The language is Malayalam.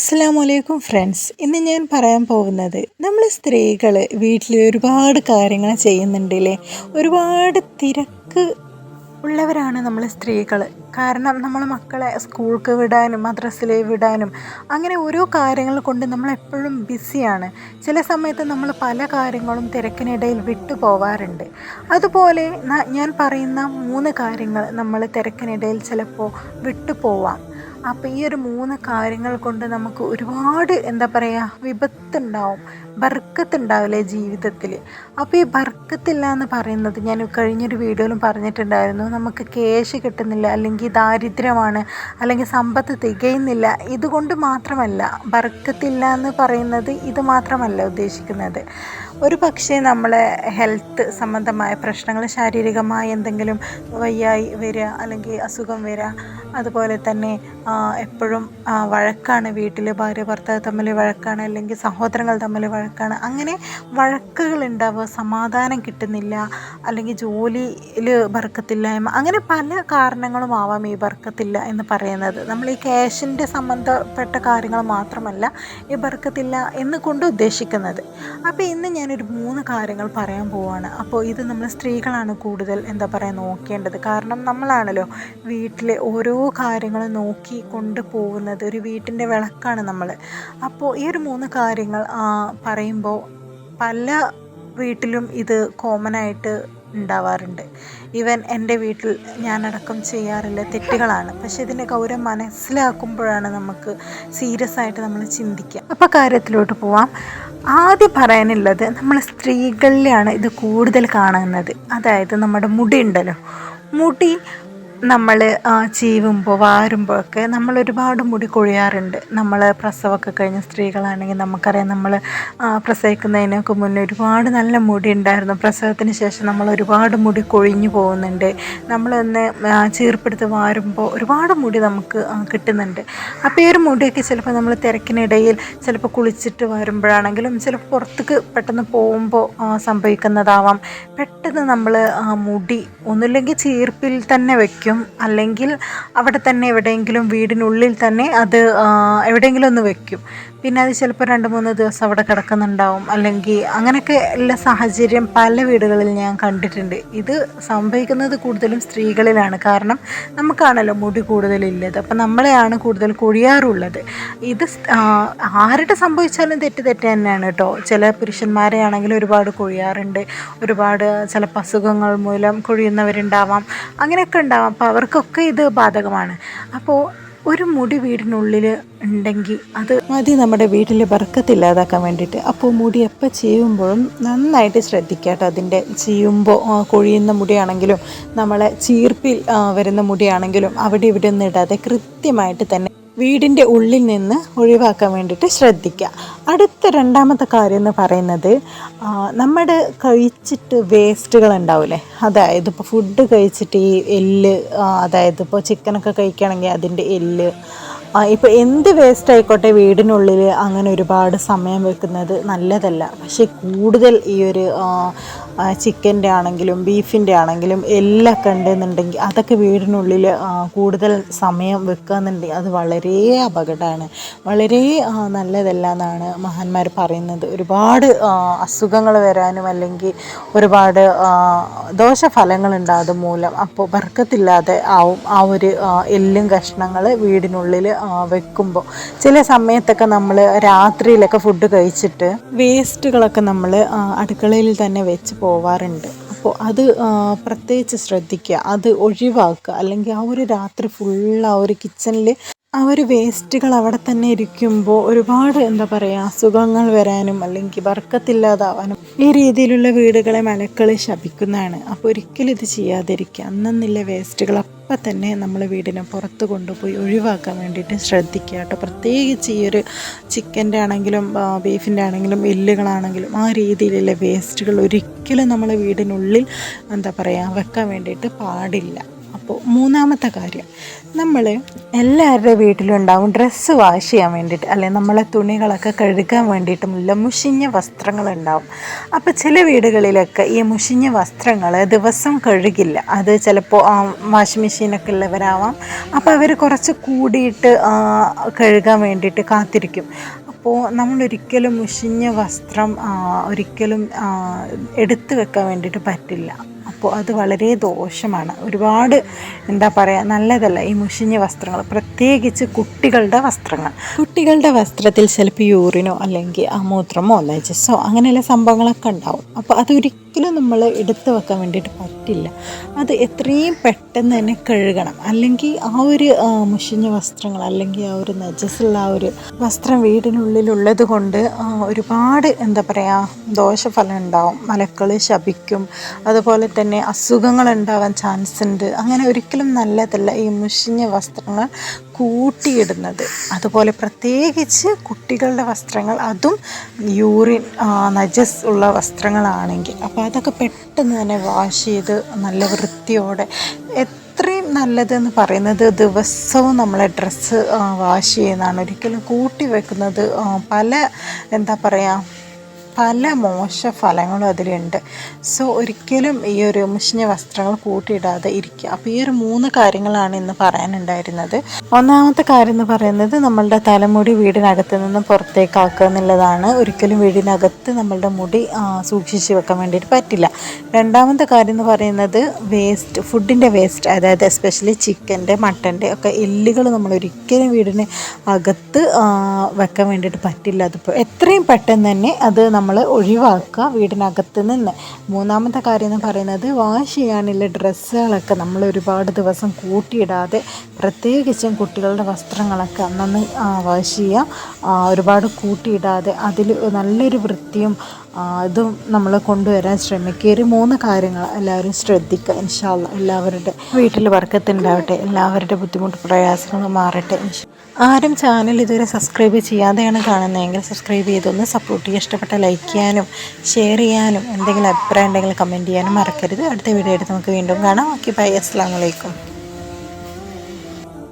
അസ്സാമലൈക്കും ഫ്രണ്ട്സ്. ഇന്ന് ഞാൻ പറയാൻ പോകുന്നത് നമ്മൾ സ്ത്രീകൾ വീട്ടിൽ ഒരുപാട് കാര്യങ്ങൾ ചെയ്യുന്നുണ്ടല്ലേ? ഒരുപാട് തിരക്ക് ഉള്ളവരാണ് നമ്മൾ സ്ത്രീകൾ കാരണം നമ്മൾ മക്കളെ സ്കൂൾക്ക് വിടാനും മദ്രസ്സിലെ വിടാനും അങ്ങനെ ഓരോ കാര്യങ്ങൾ കൊണ്ട് നമ്മൾ എപ്പോഴും ബിസിയാണ്. ചില സമയത്ത് നമ്മൾ പല കാര്യങ്ങളും തിരക്കിനിടയിൽ വിട്ടു പോവാറുണ്ട്. അതുപോലെ ഞാൻ പറയുന്ന മൂന്ന് കാര്യങ്ങൾ നമ്മൾ തിരക്കിനിടയിൽ ചിലപ്പോൾ വിട്ടു പോവാം. അപ്പോൾ ഈ ഒരു മൂന്ന് കാര്യങ്ങൾ കൊണ്ട് നമുക്ക് ഒരുപാട് എന്താ പറയുക വിപത്തുണ്ടാവും. ബർക്കത്തുണ്ടാവില്ലേ ജീവിതത്തിൽ അപ്പോൾ ഈ ബർക്കത്തില്ല എന്ന് പറയുന്നത് ഞാൻ കഴിഞ്ഞൊരു വീഡിയോയിലും പറഞ്ഞിട്ടുണ്ടായിരുന്നു. നമുക്ക് കേശ് കിട്ടുന്നില്ല അല്ലെങ്കിൽ ദാരിദ്ര്യമാണ് അല്ലെങ്കിൽ സമ്പത്ത് തികയുന്നില്ല. ഇതുകൊണ്ട് മാത്രമല്ല ബർക്കത്തില്ല എന്ന് പറയുന്നത് ഇത് മാത്രമല്ല ഉദ്ദേശിക്കുന്നത്. ഒരു പക്ഷേ നമ്മളെ ഹെൽത്ത് സംബന്ധമായ പ്രശ്നങ്ങൾ ശാരീരികമായ എന്തെങ്കിലും വയ്യായി വരിക അല്ലെങ്കിൽ അസുഖം വരിക അതുപോലെ തന്നെ എപ്പോഴും വഴക്കാണ് വീട്ടിൽ ഭാര്യ ഭർത്താവ് തമ്മിൽ വഴക്കാണ് അല്ലെങ്കിൽ സഹോദരങ്ങൾ തമ്മിൽ വഴക്കാണ് അങ്ങനെ വഴക്കുകൾ ഉണ്ടാവുക സമാധാനം കിട്ടുന്നില്ല അല്ലെങ്കിൽ ജോലിയിൽ ബർക്കത്തില്ലായ്മ അങ്ങനെ പല കാരണങ്ങളും ആവാം ഈ ബർക്കത്തില്ല എന്ന് പറയുന്നത്. നമ്മൾ ഈ ക്യാഷിന്റെ സംബന്ധപ്പെട്ട കാര്യങ്ങൾ മാത്രമല്ല ഈ ബർക്കത്തില്ല എന്ന് കൊണ്ട് ഉദ്ദേശിക്കുന്നത്. അപ്പോൾ ഇന്ന് ഞാനൊരു മൂന്ന് കാര്യങ്ങൾ പറയാൻ പോവാണ്. അപ്പോൾ ഇത് നമ്മൾ സ്ത്രീകളാണ് കൂടുതൽ എന്താ പറയുക നോക്കേണ്ടത്. കാരണം നമ്മളാണല്ലോ വീട്ടിലെ ഓരോ കാര്യങ്ങളും നോക്കി കൊണ്ടുപോകുന്നത് ഒരു വീട്ടിന്റെ വിളക്കാണ് നമ്മൾ. അപ്പോൾ ഈ ഒരു മൂന്ന് കാര്യങ്ങൾ പറയുമ്പോൾ പല വീട്ടിലും ഇത് കോമൺ ആയിട്ട് ഉണ്ടാവാറുണ്ട്. ഈവൻ എന്റെ വീട്ടിൽ ഞാനടക്കം ചെയ്യാറുള്ള തെറ്റുകളാണ്. പക്ഷെ ഇതിന്റെ ഗൗരവം മനസ്സിലാക്കുമ്പോഴാണ് നമുക്ക് സീരിയസ് ആയിട്ട് നമ്മൾ ചിന്തിക്കുക. അപ്പോൾ കാര്യത്തിലോട്ട് പോവാം. ആദ്യം പറയാനുള്ളത് നമ്മൾ സ്ത്രീകളിലാണ് ഇത് കൂടുതൽ കാണുന്നത്. അതായത് നമ്മുടെ മുടി ഉണ്ടല്ലോ. മുടി നമ്മൾ ചീവുമ്പോൾ വാരുമ്പോൾ ഒക്കെ നമ്മൾ ഒരുപാട് മുടി കൊഴിയാറുണ്ട്. നമ്മൾ പ്രസവമൊക്കെ കഴിഞ്ഞ സ്ത്രീകളാണെങ്കിൽ നമുക്കറിയാം നമ്മൾ പ്രസവിക്കുന്നതിനൊക്കെ മുന്നേ ഒരുപാട് നല്ല മുടി ഉണ്ടായിരുന്നു. പ്രസവത്തിന് ശേഷം നമ്മൾ ഒരുപാട് മുടി കൊഴിഞ്ഞു പോകുന്നുണ്ട്. നമ്മളൊന്ന് ചീർപ്പെടുത്ത് വാരുമ്പോൾ ഒരുപാട് മുടി നമുക്ക് കിട്ടുന്നുണ്ട്. അപ്പോൾ ഈ ഒരു മുടിയൊക്കെ ചിലപ്പോൾ നമ്മൾ തിരക്കിനിടയിൽ ചിലപ്പോൾ കുളിച്ചിട്ട് വരുമ്പോഴാണെങ്കിലും ചിലപ്പോൾ പുറത്തേക്ക് പെട്ടെന്ന് പോകുമ്പോൾ സംഭവിക്കുന്നതാവാം. പെട്ടെന്ന് നമ്മൾ മുടി ഒന്നുമില്ലെങ്കിൽ ചീർപ്പിൽ തന്നെ വെക്കും അല്ലെങ്കിൽ അവിടെ തന്നെ എവിടെയെങ്കിലും വീടിനുള്ളിൽ തന്നെ അത് എവിടെയെങ്കിലും ഒന്ന് വെക്കും. പിന്നെ അത് ചിലപ്പോൾ രണ്ട് മൂന്ന് ദിവസം അവിടെ കിടക്കുന്നുണ്ടാവും. അല്ലെങ്കിൽ അങ്ങനെയൊക്കെ ഉള്ള സാഹചര്യം പല വീടുകളിൽ ഞാൻ കണ്ടിട്ടുണ്ട്. ഇത് സംഭവിക്കുന്നത് കൂടുതലും സ്ത്രീകളിലാണ്. കാരണം നമുക്കാണല്ലോ മുടി കൂടുതലില്ലത്. അപ്പം നമ്മളെയാണ് കൂടുതൽ കൊഴിയാറുള്ളത്. ഇത് ആരുടെ സംഭവിച്ചാലും തെറ്റ് തെറ്റ് തന്നെയാണ് കേട്ടോ. ചില പുരുഷന്മാരെ ആണെങ്കിൽ ഒരുപാട് കൊഴിയാറുണ്ട്. ഒരുപാട് ചിലപ്പോൾ അസുഖങ്ങൾ മൂലം കൊഴിയുന്നവരുണ്ടാവാം. അങ്ങനെയൊക്കെ ഉണ്ടാവാം. അപ്പോൾ അവർക്കൊക്കെ ഇത് ബാധകമാണ്. അപ്പോൾ ഒരു മുടി വീടിനുള്ളിൽ ഉണ്ടെങ്കിൽ അത് മതി നമ്മുടെ വീട്ടിൽ ബർക്കത്തില്ലാതാക്കാൻ വേണ്ടിയിട്ട്. അപ്പോൾ മുടി എപ്പോൾ ചെയ്യുമ്പോഴും നന്നായിട്ട് ശ്രദ്ധിക്കുക കേട്ടോ. അതിന്റെ ചെയ്യുമ്പോൾ കൊഴിയുന്ന മുടിയാണെങ്കിലും നമ്മളെ ചീർപ്പിൽ വരുന്ന മുടിയാണെങ്കിലും അവിടെ ഇവിടെ ഒന്നും ഇടാതെ കൃത്യമായിട്ട് തന്നെ വീടിന്റെ ഉള്ളിൽ നിന്ന് ഒഴിവാക്കാൻ വേണ്ടിയിട്ട് ശ്രദ്ധിക്കുക. അടുത്ത രണ്ടാമത്തെ കാര്യം എന്ന് പറയുന്നത് നമ്മുടെ കഴിച്ചിട്ട് വേസ്റ്റുകൾ ഉണ്ടാവില്ലേ അതായത് ഇപ്പോൾ ഫുഡ് കഴിച്ചിട്ട് ഈ എല്ല് അതായത് ഇപ്പോൾ ചിക്കനൊക്കെ കഴിക്കുകയാണെങ്കിൽ അതിന്റെ എല്ല് ഇപ്പോൾ എന്ത് വേസ്റ്റ് ആയിക്കോട്ടെ വീടിനുള്ളിൽ അങ്ങനെ ഒരുപാട് സമയം വെക്കുന്നത് നല്ലതല്ല. പക്ഷേ കൂടുതൽ ഈ ഒരു ചിക്കന്റെ ആണെങ്കിലും ബീഫിന്റെ ആണെങ്കിലും എല്ലാം കണ്ടെന്നുണ്ടെങ്കിൽ അതൊക്കെ വീടിനുള്ളിൽ കൂടുതൽ സമയം വെക്കുകയെന്നുണ്ടെങ്കിൽ അത് വളരെ അപകടമാണ്. വളരെ നല്ലതല്ല എന്നാണ് മഹാന്മാർ പറയുന്നത്. ഒരുപാട് അസുഖങ്ങൾ വരാനും അല്ലെങ്കിൽ ഒരുപാട് ദോഷഫലങ്ങൾ ഉണ്ടാകും അതുമൂലം അപ്പോൾ ബർക്കത്തില്ലാതെ ആവും ആ ഒരു എല്ലും കഷ്ണങ്ങൾ വീടിനുള്ളിൽ വെക്കുമ്പോൾ. ചില സമയത്തൊക്കെ നമ്മൾ രാത്രിയിലൊക്കെ ഫുഡ് കഴിച്ചിട്ട് വേസ്റ്റുകളൊക്കെ നമ്മൾ അടുക്കളയിൽ തന്നെ വെച്ച് പോവാറുണ്ട്. അപ്പോൾ അത് പ്രത്യേകിച്ച് ശ്രദ്ധിക്കുക. അത് ഒഴിവാക്കുക. അല്ലെങ്കിൽ ആ ഒരു രാത്രി ഫുൾ ആ ഒരു കിച്ചണിൽ ആ ഒരു വേസ്റ്റുകൾ അവിടെ തന്നെ ഇരിക്കുമ്പോൾ ഒരുപാട് എന്താ പറയുക അസുഖങ്ങൾ വരാനും അല്ലെങ്കിൽ വർക്കത്തില്ലാതാവാനും ഈ രീതിയിലുള്ള വീടുകളെ മലക്കളി ശപിക്കുന്നതാണ്. അപ്പോൾ ഒരിക്കലും ഇത് ചെയ്യാതിരിക്കുക. അന്നെന്നില്ല വേസ്റ്റുകൾ അപ്പം തന്നെ നമ്മൾ വീടിനെ പുറത്ത് കൊണ്ടുപോയി ഒഴിവാക്കാൻ വേണ്ടിയിട്ട് ശ്രദ്ധിക്കുക കേട്ടോ. പ്രത്യേകിച്ച് ഈ ഒരു ചിക്കന്റെ ആണെങ്കിലും ബീഫിന്റെ ആണെങ്കിലും എല്ലുകളാണെങ്കിലും ആ രീതിയിലുള്ള വേസ്റ്റുകൾ ഒരിക്കലും നമ്മൾ വീടിനുള്ളിൽ എന്താ പറയുക വെക്കാൻ വേണ്ടിയിട്ട് പാടില്ല. അപ്പോൾ മൂന്നാമത്തെ കാര്യം നമ്മൾ എല്ലാവരുടെ വീട്ടിലും ഉണ്ടാവും ഡ്രസ്സ് വാഷ് ചെയ്യാൻ വേണ്ടിയിട്ട് അല്ലെങ്കിൽ നമ്മളെ തുണികളൊക്കെ കഴുകാൻ വേണ്ടിയിട്ട് മുല്ല മുഷിഞ്ഞ വസ്ത്രങ്ങളുണ്ടാവും. അപ്പോൾ ചില വീടുകളിലൊക്കെ ഈ മുഷിഞ്ഞ വസ്ത്രങ്ങൾ ദിവസം കഴുകില്ല. അത് ചിലപ്പോൾ വാഷിംഗ് മെഷീനൊക്കെ ഉള്ളവരാവാം. അപ്പോൾ അവർ കുറച്ച് കൂടിയിട്ട് കഴുകാൻ വേണ്ടിയിട്ട് കാത്തിരിക്കും. അപ്പോൾ നമ്മളൊരിക്കലും മുഷിഞ്ഞ വസ്ത്രം ഒരിക്കലും എടുത്തു വെക്കാൻ വേണ്ടിയിട്ട് പറ്റില്ല. അപ്പോൾ അത് വളരെ ദോഷമാണ്. ഒരുപാട് എന്താ പറയുക നല്ലതല്ല ഈ മുഷിഞ്ഞ വസ്ത്രങ്ങൾ പ്രത്യേകിച്ച് കുട്ടികളുടെ വസ്ത്രങ്ങൾ. കുട്ടികളുടെ വസ്ത്രത്തിൽ ചിലപ്പോൾ യൂറിനോ അല്ലെങ്കിൽ അമൂത്രമോ മൂത്രമോ നജസോ അങ്ങനെയുള്ള സംഭവങ്ങളൊക്കെ ഉണ്ടാവും. അപ്പോൾ അതൊരിക്കലും നമ്മൾ എടുത്തു വെക്കാൻ വേണ്ടിയിട്ട് പറ്റില്ല. അത് എത്രയും പെട്ടെന്ന് തന്നെ കഴുകണം. അല്ലെങ്കിൽ ആ ഒരു മുഷിഞ്ഞ വസ്ത്രങ്ങൾ അല്ലെങ്കിൽ ആ ഒരു നജസ്സുള്ള ആ ഒരു വസ്ത്രം വീടിനുള്ളിലുള്ളത് കൊണ്ട് ഒരുപാട് എന്താ പറയുക ദോഷഫലം ഉണ്ടാവും. മലക്കൾ ശപിക്കും. അതുപോലെ തന്നെ അസുഖങ്ങൾ ഉണ്ടാവാൻ ചാൻസ് ഉണ്ട് അങ്ങനെ ഒരിക്കലും നല്ലതല്ല ഈ മുഷിഞ്ഞ വസ്ത്രങ്ങൾ കൂട്ടിയിടുന്നത്. അതുപോലെ പ്രത്യേകിച്ച് കുട്ടികളുടെ വസ്ത്രങ്ങൾ അതും യൂറിൻ നജസ് ഉള്ള വസ്ത്രങ്ങളാണെങ്കിൽ. അപ്പോൾ അതൊക്കെ പെട്ടെന്ന് തന്നെ വാഷ് ചെയ്ത് നല്ല വൃത്തിയോടെ അത്രയും നല്ലതെന്ന് പറയുന്നത് ദിവസവും നമ്മളെ ഡ്രസ്സ് വാഷ് ചെയ്യുന്നതാണ്. ഒരിക്കലും കൂട്ടി വെക്കുന്നത് പല എന്താ പറയുക പല മോശ ഫലങ്ങളും അതിലുണ്ട്. സോ ഒരിക്കലും ഈ ഒരു മുഷിഞ്ഞ വസ്ത്രങ്ങൾ കൂട്ടിയിടാതെ ഇരിക്കുക. അപ്പോൾ ഈ ഒരു മൂന്ന് കാര്യങ്ങളാണ് ഇന്ന് പറയാനുണ്ടായിരുന്നത്. ഒന്നാമത്തെ കാര്യം എന്ന് പറയുന്നത് നമ്മളുടെ തലമുടി വീടിനകത്ത് നിന്ന് പുറത്തേക്കാക്കുക എന്നുള്ളതാണ്. ഒരിക്കലും വീടിനകത്ത് നമ്മളുടെ മുടി സൂക്ഷിച്ച് വെക്കാൻ വേണ്ടിയിട്ട് പറ്റില്ല. രണ്ടാമത്തെ കാര്യം എന്ന് പറയുന്നത് വേസ്റ്റ് ഫുഡിന്റെ വേസ്റ്റ് അതായത് എസ്പെഷ്യലി ചിക്കന്റെ മട്ടന്റെ ഒക്കെ എല്ലുകൾ നമ്മൾ ഒരിക്കലും വീടിന് അകത്ത് വെക്കാൻ വേണ്ടിയിട്ട് പറ്റില്ല. അതിപ്പോൾ എത്രയും പെട്ടെന്ന് തന്നെ അത് നമ്മൾ ഒഴിവാക്കുക വീടിനകത്ത് നിന്ന്. മൂന്നാമത്തെ കാര്യം എന്ന് പറയുന്നത് വാഷ് ചെയ്യാനുള്ള ഡ്രസ്സുകളൊക്കെ നമ്മൾ ഒരുപാട് ദിവസം കൂട്ടിയിടാതെ പ്രത്യേകിച്ചും കുട്ടികളുടെ വസ്ത്രങ്ങളൊക്കെ അന്നന്ന് വാഷ് ചെയ്യാം. ഒരുപാട് കൂട്ടിയിടാതെ അതിൽ നല്ലൊരു വൃത്തിയും ഇതും നമ്മൾ കൊണ്ടുവരാൻ ശ്രമിക്കുക. ഒരു മൂന്ന് കാര്യങ്ങൾ എല്ലാവരും ശ്രദ്ധിക്കുക ഇൻഷാല്ല എല്ലാവരുടെ വീട്ടിൽ വർക്കത്തുണ്ടാവട്ടെ. എല്ലാവരുടെ ബുദ്ധിമുട്ട് പ്രയാസങ്ങൾ മാറട്ടെ ആരും ചാനൽ ഇതുവരെ സബ്സ്ക്രൈബ് ചെയ്യാതെയാണ് കാണുന്നതെങ്കിൽ സബ്സ്ക്രൈബ് ചെയ്തൊന്ന് സപ്പോർട്ട് ചെയ്യുക ഇഷ്ടപ്പെട്ട ലൈക്ക് ചെയ്യാനും ഷെയർ ചെയ്യാനും എന്തെങ്കിലും അഭിപ്രായം ഉണ്ടെങ്കിൽ കമന്റ് ചെയ്യാനും മറക്കരുത്. അടുത്ത വീഡിയോ എടുത്ത് നമുക്ക് വീണ്ടും കാണാം. ഓക്കെ ബൈ അസ്സാം വലൈക്കും